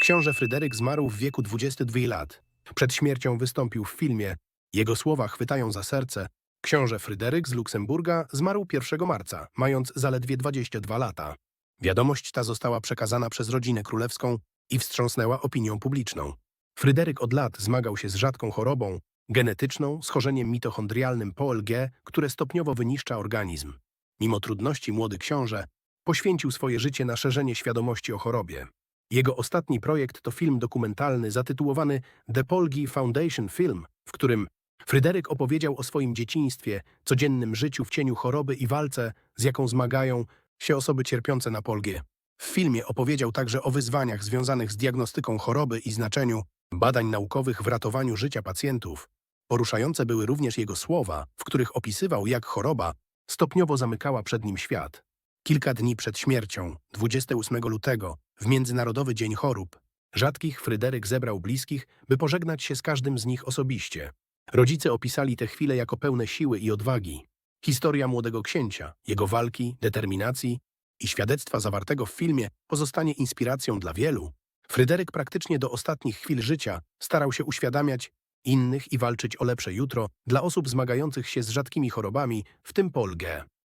Książę Fryderyk zmarł w wieku 22 lat. Przed śmiercią wystąpił w filmie. Jego słowa chwytają za serce. Książę Fryderyk z Luksemburga zmarł 1 marca, mając zaledwie 22 lata. Wiadomość ta została przekazana przez rodzinę królewską i wstrząsnęła opinią publiczną. Fryderyk od lat zmagał się z rzadką chorobą, genetyczną, schorzeniem mitochondrialnym POLG, które stopniowo wyniszcza organizm. Mimo trudności młody książę poświęcił swoje życie na szerzenie świadomości o chorobie. Jego ostatni projekt to film dokumentalny zatytułowany The Polgi Foundation Film, w którym Fryderyk opowiedział o swoim dzieciństwie, codziennym życiu w cieniu choroby i walce, z jaką zmagają się osoby cierpiące na polgie. W filmie opowiedział także o wyzwaniach związanych z diagnostyką choroby i znaczeniu badań naukowych w ratowaniu życia pacjentów. Poruszające były również jego słowa, w których opisywał, jak choroba stopniowo zamykała przed nim świat. Kilka dni przed śmiercią, 28 lutego, w Międzynarodowy Dzień Chorób, rzadkich Fryderyk zebrał bliskich, by pożegnać się z każdym z nich osobiście. Rodzice opisali te chwile jako pełne siły i odwagi. Historia młodego księcia, jego walki, determinacji i świadectwa zawartego w filmie pozostanie inspiracją dla wielu. Fryderyk praktycznie do ostatnich chwil życia starał się uświadamiać innych i walczyć o lepsze jutro dla osób zmagających się z rzadkimi chorobami, w tym polgę.